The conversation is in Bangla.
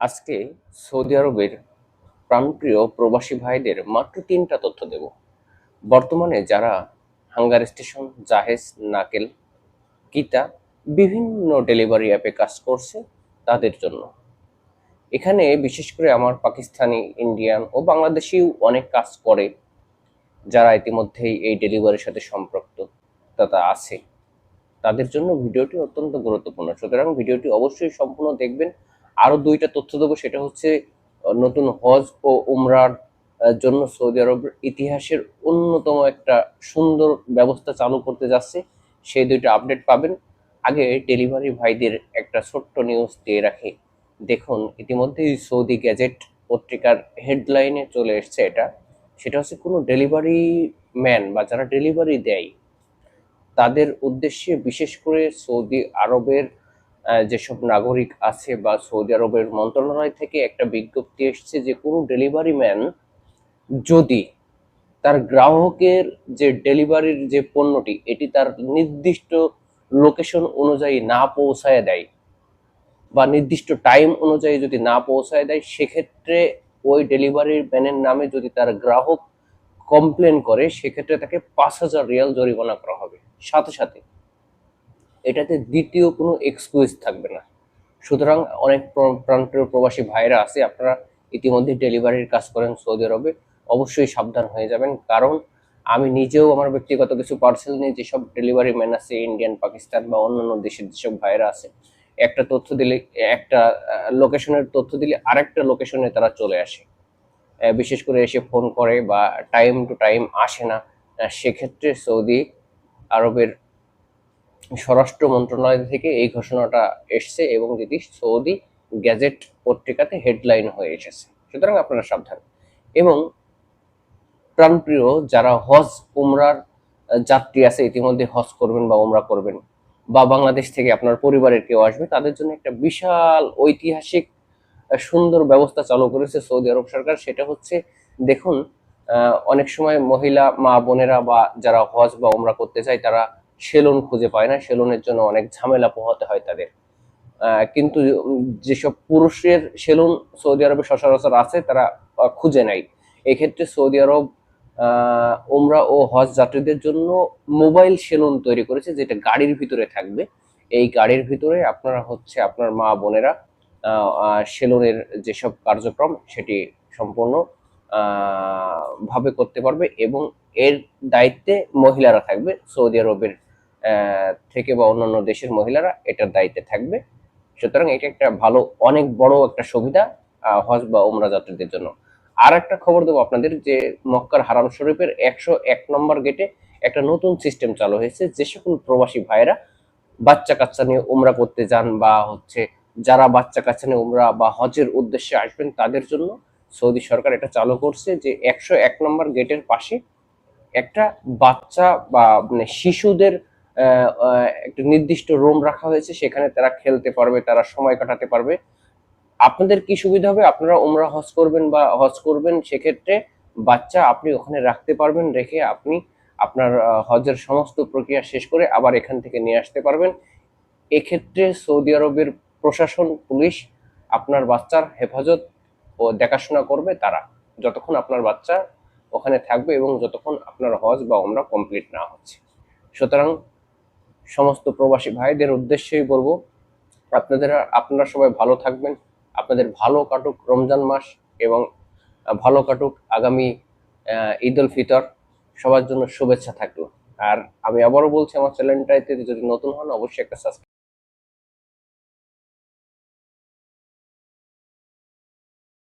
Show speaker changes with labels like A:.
A: আজকে সৌদি আরবের প্রাণপ্রিয় প্রবাসী ভাইদের মাত্র তিনটা তথ্য দেব। বর্তমানে যারা হাঙ্গার স্টেশন, জাহেজ, নাকেল, কিতা বিভিন্ন ডেলিভারি অ্যাপে কাজ করছে তাদের জন্য। এখানে বিশেষ করে আমার পাকিস্তানি, ইন্ডিয়ান ও বাংলাদেশিও অনেক কাজ করে, যারা ইতিমধ্যেই এই ডেলিভারির সাথে সম্পৃক্ত তথা আছে। তাদের জন্য ভিডিওটি অত্যন্ত গুরুত্বপূর্ণ। সুতরাং ভিডিওটি অবশ্যই সম্পূর্ণ দেখবেন। আরও দুইটা তথ্য দেবো, সেটা হচ্ছে নতুন হজ ও উমরার জন্য সৌদি আরবের ইতিহাসের অন্যতম একটা সুন্দর ব্যবস্থা চালু করতে যাচ্ছে। সেই দুইটা আপডেট পাবেন। আগে ডেলিভারি ভাইদের একটা ছোট্ট নিউজ দিয়ে রাখি। দেখুন, ইতিমধ্যেই সৌদি গ্যাজেট পত্রিকার হেডলাইনে চলে এসছে এটা। সেটা হচ্ছে কোনো ডেলিভারি ম্যান বা যারা ডেলিভারি দেয়, তাদের উদ্দেশ্যে বিশেষ করে সৌদি আরবের যেসব নাগরিক আছে বা সৌদি আরবের মন্ত্রণালয় থেকে একটা বিজ্ঞপ্তি এসছে যে কোনো ডেলিভারি ম্যান যদি তার গ্রাহকের যে ডেলিভারির যে পণ্যটি, এটি তার নির্দিষ্ট লোকেশন অনুযায়ী না পৌঁছায় দেয় বা নির্দিষ্ট টাইম অনুযায়ী যদি না পৌঁছায় দেয়, সেক্ষেত্রে ওই ডেলিভারি ম্যানের নামে যদি তার গ্রাহক কমপ্লেন করে, সেক্ষেত্রে তাকে পাঁচ হাজার রিয়াল জরিমানা করা হবে। সাথে সাথে এটাতে দ্বিতীয় কোনো এক্সকিউজ থাকবে না। সুতরাং অনেক প্র- প্রান্তীয় প্রবাসী ভাইরা আছে, আপনারা ইতিমধ্যে ডেলিভারির কাজ করেন সৌদি আরবে, অবশ্যই সাবধান হয়ে যাবেন। কারণ আমি নিজেও আমার ব্যক্তিগত কিছু পার্সেল নিয়ে যেসব ডেলিভারি ম্যান আছে ইন্ডিয়ান পাকিস্তান বা অন্যান্য দেশের যেসব ভাইরা আছে, একটা তথ্য দিলে, একটা লোকেশনের তথ্য দিলে আরেকটা লোকেশনে তারা চলে আসে। বিশেষ করে এসে ফোন করে বা টাইম টু টাইম আসে না সেক্ষেত্রে সৌদি আরবের স্বরাষ্ট্র মন্ত্রণালয় থেকে এই ঘোষণাটা এসছে এবং যেটি সৌদি গ্যাজেট পত্রিকাতে হেডলাইন হয়ে এসেছে। সুতরাং আপনারা সাবধান। এবং প্রাণপ্রিয় যারা হজ, উমরার যাত্রী আছে, ইতিমধ্যে হজ করবেন বা উমরা করবেন, বা বাংলাদেশ থেকে আপনার পরিবারের কেউ আসবে, তাদের জন্য একটা বিশাল ঐতিহাসিক সুন্দর ব্যবস্থা চালু করেছে সৌদি আরব সরকার। সেটা হচ্ছে, দেখুন অনেক সময় মহিলা মা বোনেরা বা যারা হজ বা উমরা করতে চায়, তারা সেলুন খুঁজে পায় না সেলুনের জন্য অনেক ঝামেলা পোহাতে হয় তাদের। কিন্তু যেসব পুরুষের সেলুন সৌদি আরবে সচরাচর আছে, তারা খুঁজে নেয়। এক্ষেত্রে সৌদি আরব ওমরা ও হজ যাত্রীদের জন্য মোবাইল সেলুন তৈরি করেছে, যেটা গাড়ির ভিতরে থাকবে। এই গাড়ির ভিতরে আপনারা হচ্ছে আপনার মা, বোনেরা সেলুনের যেসব কার্যক্রম, সেটি সম্পূর্ণ ভাবে করতে পারবে এবং এর দায়িত্বে মহিলারা থাকবে সৌদি আরবের থেকে বা অন্যান্য দেশের মহিলারা এটার দায়িত্বে থাকবে। সুতরাং এটা একটা ভালো, অনেক বড় একটা সুবিধা হজ বা উমরা যাত্রীদের জন্য। আর একটা খবর দেবো আপনাদের যে মক্কার হারাম শরীফের একশো এক নম্বর গেটে একটা নতুন সিস্টেম চালু হয়েছে। যে সকল প্রবাসী ভাইরা বাচ্চা কাচ্চা নিয়ে উমরা করতে যান বা হচ্ছে যারা বাচ্চা কাচ্চা নিয়ে উমরা বা হজের উদ্দেশ্যে আসবেন, তাদের জন্য সৌদি সরকার এটা চালু করছে যে একশো এক নম্বর গেটের পাশে একটা বাচ্চা বা মানে শিশুদের একটা নির্দিষ্ট রুম রাখা হয়েছে, সেখানে তারা খেলতে পারবে, তারা সময় কাটাতে পারবে। আপনাদের কি সুবিধা হবে? আপনারা উমরা হজ করবেন বা হজ করবেন, সেক্ষেত্রে বাচ্চা আপনি ওখানে রাখতে পারবেন, রেখে আপনি আপনার হজের সমস্ত প্রক্রিয়া শেষ করে আবার এখান থেকে নিয়ে আসতে পারবেন। এক্ষেত্রে সৌদি আরবের প্রশাসন, পুলিশ আপনার বাচ্চার হেফাজত ও দেখাশোনা করবে তারা, যতক্ষণ আপনার বাচ্চা ওখানে থাকবে এবং যতক্ষণ আপনার হজ বা উমরা কমপ্লিট না হচ্ছে। সুতরাং সমস্ত প্রবাসী ভাইদের উদ্দেশ্যেই বলব, আপনাদের, আপনারা সবাই ভালো থাকবেন। আপনাদের ভালো কাটুক রমজান মাস এবং ভালো কাটুক আগামী ঈদ উল ফিতর। সবার জন্য শুভেচ্ছা থাকল। আর আমি আবারও বলছি, আমার চ্যানেলটাতে যদি নতুন হন, অবশ্যই একটা সাবস্ক্রাইব